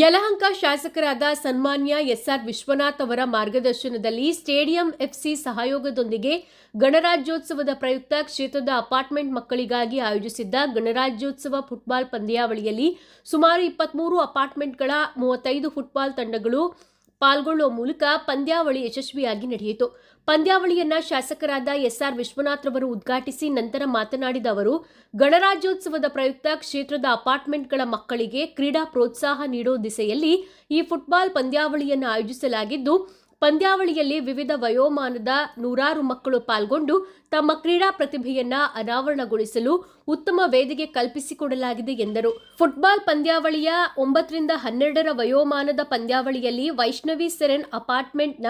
ಯಲಹಂಕ ಶಾಸಕರಾದ ಸನ್ಮಾನ್ಯ ಎಸ್ಆರ್ ವಿಶ್ವನಾಥ್ ಅವರ ಮಾರ್ಗದರ್ಶನದಲ್ಲಿ ಸ್ಟೇಡಿಯಂ ಎಫ್ಸಿ ಸಹಯೋಗದೊಂದಿಗೆ ಗಣರಾಜ್ಯೋತ್ಸವದ ಪ್ರಯುಕ್ತ ಕ್ಷೇತ್ರದ ಅಪಾರ್ಟ್ಮೆಂಟ್ ಮಕ್ಕಳಿಗಾಗಿ ಆಯೋಜಿಸಿದ್ದ ಗಣರಾಜ್ಯೋತ್ಸವ ಫುಟ್ಬಾಲ್ ಪಂದ್ಯಾವಳಿಯಲ್ಲಿ ಸುಮಾರು ಇಪ್ಪತ್ಮೂರು ಅಪಾರ್ಟ್ಮೆಂಟ್ಗಳ ಮೂವತ್ತೈದು ಫುಟ್ಬಾಲ್ ತಂಡಗಳು ಪಾಲ್ಗೊಳ್ಳುವ ಮೂಲಕ ಪಂದ್ಯಾವಳಿ ಯಶಸ್ವಿಯಾಗಿ ನಡೆಯಿತು. ಪಂದ್ಯಾವಳಿಯನ್ನ ಶಾಸಕರಾದ ಎಸ್ಆರ್ ವಿಶ್ವನಾಥ್ ರವರು ಉದ್ಘಾಟಿಸಿ ನಂತರ ಮಾತನಾಡಿದ ಅವರು, ಗಣರಾಜ್ಯೋತ್ಸವದ ಪ್ರಯುಕ್ತ ಕ್ಷೇತ್ರದ ಅಪಾರ್ಟ್ಮೆಂಟ್ಗಳ ಮಕ್ಕಳಿಗೆ ಕ್ರೀಡಾ ಪ್ರೋತ್ಸಾಹ ನೀಡೋ ದಿಸೆಯಲ್ಲಿ ಈ ಫುಟ್ಬಾಲ್ ಪಂದ್ಯಾವಳಿಯನ್ನು ಆಯೋಜಿಸಲಾಗಿದ್ದು, ಪಂದ್ಯಾವಳಿಯಲ್ಲಿ ವಿವಿಧ ವಯೋಮಾನದ ನೂರಾರು ಮಕ್ಕಳು ಪಾಲ್ಗೊಂಡು ತಮ್ಮ ಕ್ರೀಡಾ ಪ್ರತಿಭೆಯನ್ನ ಅನಾವರಣಗೊಳಿಸಲು ಉತ್ತಮ ವೇದಿಕೆ ಕಲ್ಪಿಸಿಕೊಡಲಾಗಿದೆ ಎಂದರು. ಫುಟ್ಬಾಲ್ ಪಂದ್ಯಾವಳಿಯ ಒಂಬತ್ತರಿಂದ ಹನ್ನೆರಡರ ವಯೋಮಾನದ ಪಂದ್ಯಾವಳಿಯಲ್ಲಿ ವೈಷ್ಣವಿ ಸೆರೆನ್ ಅಪಾರ್ಟ್ಮೆಂಟ್ನ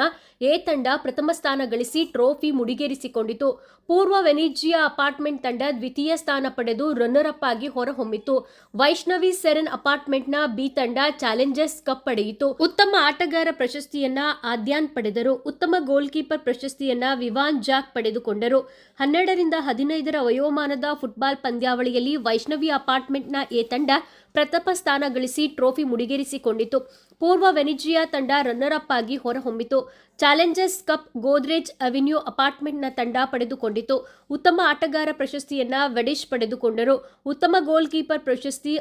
ಎ ತಂಡ ಪ್ರಥಮ ಸ್ಥಾನ ಗಳಿಸಿ ಟ್ರೋಫಿ ಮುಡಿಗೇರಿಸಿಕೊಂಡಿತು. ಪೂರ್ವ ವೆನಿಜಿಯಾ ಅಪಾರ್ಟ್ಮೆಂಟ್ ತಂಡ ದ್ವಿತೀಯ ಸ್ಥಾನ ಪಡೆದು ರನ್ನರ್ ಅಪ್ ಆಗಿ ಹೊರಹೊಮ್ಮಿತು. ವೈಷ್ಣವಿ ಸೆರೆನ್ ಅಪಾರ್ಟ್ಮೆಂಟ್ನ ಬಿ ತಂಡ ಚಾಲೆಂಜರ್ಸ್ ಕಪ್ ಪಡೆಯಿತು. ಉತ್ತಮ ಆಟಗಾರ ಪ್ರಶಸ್ತಿಯನ್ನ ಆದ್ಯಾನ್ ಪಡೆದರು. ಉತ್ತಮ ಗೋಲ್ ಕೀಪರ್ ಪ್ರಶಸ್ತಿಯನ್ನ ವಿವಾನ್ ಜಾಕ್ ಪಡೆದುಕೊಂಡರು. ಹನ್ನೆರಡರಿಂದ ಹದಿನೈದರ ವಯೋಮಾನದ ಫುಟ್ಬಾಲ್ ಪಂದ್ಯಾವಳಿಯಲ್ಲಿ ವೈಷ್ಣವಿ ಅಪಾರ್ಟ್ಮೆಂಟ್ನ ಎ ತಂಡ ಪ್ರಥಮ ಸ್ಥಾನ ಗಳಿಸಿ ಟ್ರೋಫಿ ಮುಡಿಗೇರಿಸಿಕೊಂಡಿತು. ಪೂರ್ವ ವೆನಿಜಿಯಾ ತಂಡ ರನ್ನರ್ ಅಪ್ ಆಗಿ ಹೊರಹೊಮ್ಮಿತು. ಚಾಲೆಂಜರ್ಸ್ ಕಪ್ ಗೋದ್ರೇಜ್ ಅವೆನ್ಯೂ ಅಪಾರ್ಟ್ಮೆಂಟ್ನ ತಂಡ ಪಡೆದುಕೊಂಡಿತು. ಉತ್ತಮ ಆಟಗಾರ ಪ್ರಶಸ್ತಿಯನ್ನ ವೆಡಿಶ್ ಪಡೆದುಕೊಂಡರು. ಉತ್ತಮ ಗೋಲ್ ಕೀಪರ್ ಪ್ರಶಸ್ತಿ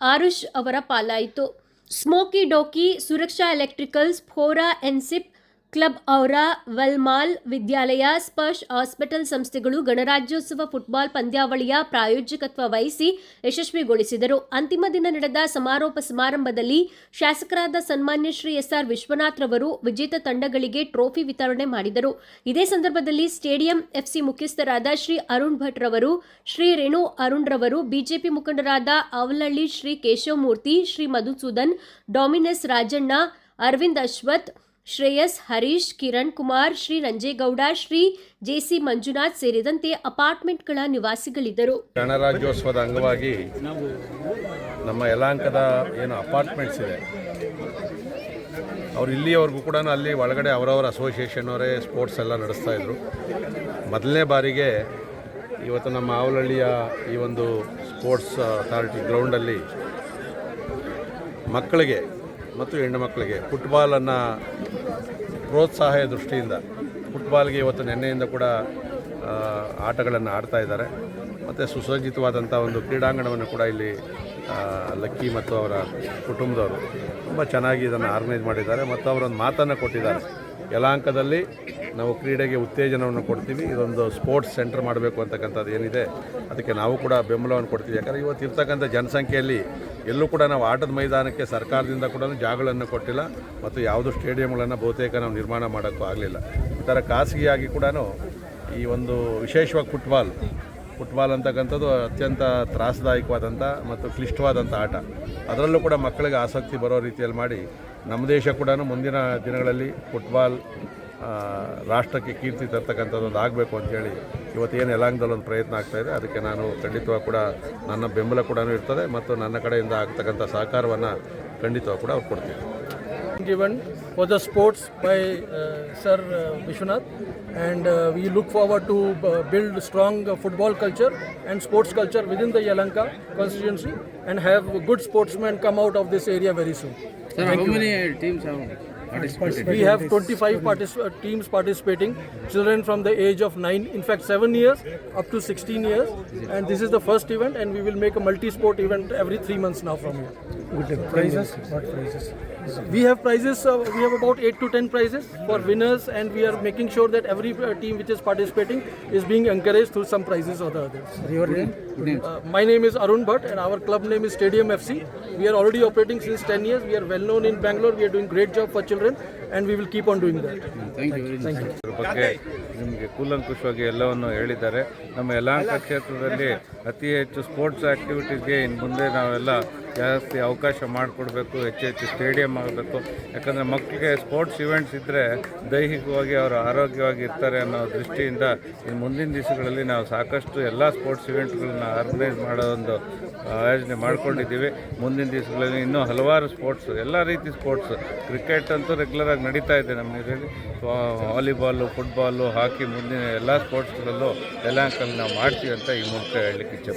ಆರುಷ್ ಅವರ ಪಾಲಾಯಿತು. ಸ್ಮೋಕಿ ಡೋಕಿ, ಸುರಕ್ಷಾ ಎಲೆಕ್ಟ್ರಿಕಲ್ಸ್, ಫೋರಾ ಎನ್ಸಿಪ್ club aura, ವೆಲ್ಮಾಲ್ Vidyalaya, Sparsh hospital ಸಂಸ್ಥೆಗಳು ಗಣರಾಜ್ಯೋತ್ಸವ ಫುಟ್ಬಾಲ್ ಪಂದ್ಯಾವಳಿಯ ಪ್ರಾಯೋಜಕತ್ವ ವಹಿಸಿ ಯಶಸ್ವಿಗೊಳಿಸಿದರು. ಅಂತಿಮ ದಿನ ನಡೆದ ಸಮಾರೋಪ ಸಮಾರಂಭದಲ್ಲಿ ಶಾಸಕರಾದ ಸನ್ಮಾನ್ಯ ಶ್ರೀ ಎಸ್ಆರ್ ವಿಶ್ವನಾಥ್ ರವರು ವಿಜೇತ ತಂಡಗಳಿಗೆ ಟ್ರೋಫಿ ವಿತರಣೆ ಮಾಡಿದರು. ಇದೇ ಸಂದರ್ಭದಲ್ಲಿ ಸ್ಟೇಡಿಯಂ ಎಫ್ಸಿ ಮುಖ್ಯಸ್ಥರಾದ ಶ್ರೀ ಅರುಣ್ ಭಟ್ ರವರು, ಶ್ರೀ ರೇಣು ಅರುಣ್ ರವರು, ಬಿಜೆಪಿ ಮುಖಂಡರಾದ ಅವಲಹಳ್ಳಿ ಶ್ರೀ ಕೇಶವಮೂರ್ತಿ, ಶ್ರೀ ಮಧುಸೂದನ್, ಡಾಮಿನಸ್ ರಾಜಣ್ಣ, ಅರವಿಂದ್ ಅಶ್ವಥ್ ಶ್ರೇಯಸ್, ಹರೀಶ್, ಕಿರಣ್ ಕುಮಾರ್, ಶ್ರೀ ರಂಜೇಗೌಡ ಶ್ರೀ ಜೆಸಿ ಮಂಜುನಾಥ್ ಸೇರಿದಂತೆ ಅಪಾರ್ಟ್ಮೆಂಟ್ಗಳ ನಿವಾಸಿಗಳಿದ್ದರು. ಗಣರಾಜ್ಯೋತ್ಸವದ ಅಂಗವಾಗಿ ನಮ್ಮ ಯಲಾಂಕದ ಏನು ಅಪಾರ್ಟ್ಮೆಂಟ್ಸ್ ಇದೆ. ಅವ್ರು ಇಲ್ಲಿವರೆಗೂ ಕೂಡ ಅಲ್ಲಿ ಒಳಗಡೆ ಅವರವರ ಅಸೋಸಿಯೇಷನ್ ಅವರೇ ಸ್ಪೋರ್ಟ್ಸ್ ಎಲ್ಲ ನಡೆಸ್ತಾ ಇದ್ರು. ಮೊದಲನೇ ಬಾರಿಗೆ ಇವತ್ತು ನಮ್ಮ ಆವಲಹಳ್ಳಿಯ ಈ ಒಂದು ಸ್ಪೋರ್ಟ್ಸ್ ಅಥಾರಿಟಿ ಗ್ರೌಂಡಲ್ಲಿ ಮಕ್ಕಳಿಗೆ ಮತ್ತು ಹೆಣ್ಣು ಮಕ್ಕಳಿಗೆ ಫುಟ್ಬಾಲನ್ನು ಪ್ರೋತ್ಸಾಹ ದೃಷ್ಟಿಯಿಂದ ಫುಟ್ಬಾಲ್ಗೆ ಇವತ್ತು ನಿನ್ನೆಯಿಂದ ಕೂಡ ಆಟಗಳನ್ನು ಆಡ್ತಾ ಇದ್ದಾರೆ. ಮತ್ತು ಸುಸಜ್ಜಿತವಾದಂಥ ಒಂದು ಕ್ರೀಡಾಂಗಣವನ್ನು ಕೂಡ ಇಲ್ಲಿ ಲಕ್ಕಿ ಮತ್ತು ಅವರ ಕುಟುಂಬದವರು ತುಂಬ ಚೆನ್ನಾಗಿ ಇದನ್ನು ಆರ್ಗನೈಸ್ ಮಾಡಿದ್ದಾರೆ ಮತ್ತು ಅವರೊಂದು ಮಾತನ್ನು ಕೊಟ್ಟಿದ್ದಾರೆ. ಯಲಾಂಕದಲ್ಲಿ ನಾವು ಕ್ರೀಡೆಗೆ ಉತ್ತೇಜನವನ್ನು ಕೊಡ್ತೀವಿ. ಇದೊಂದು ಸ್ಪೋರ್ಟ್ಸ್ ಸೆಂಟರ್ ಮಾಡಬೇಕು ಅಂತಕ್ಕಂಥದ್ದು ಏನಿದೆ, ಅದಕ್ಕೆ ನಾವು ಕೂಡ ಬೆಂಬಲವನ್ನು ಕೊಡ್ತೀವಿ. ಯಾಕಂದರೆ ಇವತ್ತು ಇರ್ತಕ್ಕಂಥ ಜನಸಂಖ್ಯೆಯಲ್ಲಿ ಎಲ್ಲೂ ಕೂಡ ನಾವು ಆಟದ ಮೈದಾನಕ್ಕೆ ಸರ್ಕಾರದಿಂದ ಕೂಡ ಜಾಗಗಳನ್ನು ಕೊಟ್ಟಿಲ್ಲ ಮತ್ತು ಯಾವುದೂ ಸ್ಟೇಡಿಯಂಗಳನ್ನು ಬಹುತೇಕ ನಾವು ನಿರ್ಮಾಣ ಮಾಡೋಕ್ಕೂ ಆಗಲಿಲ್ಲ. ಈ ಥರ ಖಾಸಗಿಯಾಗಿ ಕೂಡ ಈ ಒಂದು ವಿಶೇಷವಾಗಿ ಫುಟ್ಬಾಲ್ ಫುಟ್ಬಾಲ್ ಅಂತಕ್ಕಂಥದ್ದು ಅತ್ಯಂತ ತ್ರಾಸದಾಯಕವಾದಂಥ ಮತ್ತು ಕ್ಲಿಷ್ಟವಾದಂಥ ಆಟ. ಅದರಲ್ಲೂ ಕೂಡ ಮಕ್ಕಳಿಗೆ ಆಸಕ್ತಿ ಬರೋ ರೀತಿಯಲ್ಲಿ ಮಾಡಿ ನಮ್ಮ ದೇಶ ಕೂಡ ಮುಂದಿನ ದಿನಗಳಲ್ಲಿ ಫುಟ್ಬಾಲ್ ರಾಷ್ಟ್ರಕ್ಕೆ ಕೀರ್ತಿ ತರ್ತಕ್ಕಂಥದ್ದೊಂದು ಆಗಬೇಕು ಅಂತೇಳಿ ಇವತ್ತು ಏನು ಯಲಾಂಗದಲ್ಲಿ ಒಂದು ಪ್ರಯತ್ನ ಆಗ್ತಾ ಇದೆ ಅದಕ್ಕೆ ನಾನು ಖಂಡಿತವಾಗಿ ಕೂಡ ನನ್ನ ಬೆಂಬಲ ಕೂಡ ಇರ್ತದೆ ಮತ್ತು ನನ್ನ ಕಡೆಯಿಂದ ಆಗ್ತಕ್ಕಂಥ ಸಹಕಾರವನ್ನು ಖಂಡಿತವಾಗಿ ಕೂಡ ಅವ್ರು ಕೊಡ್ತೀನಿ given for the sports by uh, Sir uh, Vishwanath and uh, we look forward to uh, build strong culture football culture and sports culture within the Yalanka constituency and have good sportsmen come out of this area very soon. Sir, how many teams have participated? We have 25 partic- uh, teams participating, children from the age of 9, in fact 7 years up to 16 years and this is the first event and we will make a multi-sport event every 3 months now from here. Prizes? What prizes? We have prizes, uh, we have about 8 to 10 prizes for winners and we are making sure that every uh, team which is participating is being encouraged through some prizes or the others. Your name? Uh, my name is Arun Bhatt and our club name is Stadium FC. We are already operating since 10 years. We are well known in Bangalore. We are doing great job for children and we will keep on doing that. Thank you very much. Thank you. ನಿಮಗೆ ಕೂಲಂಕುಷವಾಗಿ ಎಲ್ಲವನ್ನು ಹೇಳಿದ್ದಾರೆ. ನಮ್ಮ ಯಲಹಂಕ ಕ್ಷೇತ್ರದಲ್ಲಿ ಅತಿ ಹೆಚ್ಚು sports ಆ್ಯಕ್ಟಿವಿಟೀಸ್ಗೆ ಇನ್ನು ಮುಂದೆ ನಾವೆಲ್ಲ ಜಾಸ್ತಿ ಅವಕಾಶ ಮಾಡಿಕೊಡ್ಬೇಕು, ಹೆಚ್ಚು ಹೆಚ್ಚು ಸ್ಟೇಡಿಯಂ ಆಗಬೇಕು. ಯಾಕಂದರೆ ಮಕ್ಕಳಿಗೆ ಸ್ಪೋರ್ಟ್ಸ್ ಇವೆಂಟ್ಸ್ ಇದ್ದರೆ ದೈಹಿಕವಾಗಿ ಅವರು ಆರೋಗ್ಯವಾಗಿ ಇರ್ತಾರೆ ಅನ್ನೋ ದೃಷ್ಟಿಯಿಂದ ಇನ್ನು ಮುಂದಿನ ದಿವಸಗಳಲ್ಲಿ ನಾವು ಸಾಕಷ್ಟು ಎಲ್ಲ ಸ್ಪೋರ್ಟ್ಸ್ ಇವೆಂಟ್ಗಳನ್ನ ಆರ್ಗನೈಸ್ ಮಾಡೋ ಒಂದು ಆಯೋಜನೆ ಮಾಡ್ಕೊಂಡಿದ್ದೀವಿ. ಮುಂದಿನ ದಿವಸಗಳಲ್ಲಿ ಇನ್ನೂ ಹಲವಾರು ಸ್ಪೋರ್ಟ್ಸ್ ಎಲ್ಲ ರೀತಿ ಸ್ಪೋರ್ಟ್ಸ್ ಕ್ರಿಕೆಟ್ ಅಂತೂ ರೆಗ್ಯುಲರಾಗಿ ನಡೀತಾ ಇದೆ ನಮ್ಮ ಇದರಲ್ಲಿ ವಾಲಿಬಾಲು ಫುಟ್ಬಾಲು ಹಾಕಿ ಮುಂದಿನ ಎಲ್ಲ ಸ್ಪೋರ್ಟ್ಸ್ಗಳಲ್ಲೂ ಎಲ್ಲ ನಾವು ಮಾಡ್ತೀವಿ ಅಂತ ಈ ಮೂಲಕ ಹೇಳಲಿಕ್ಕೆ ಇಚ್ಛೆ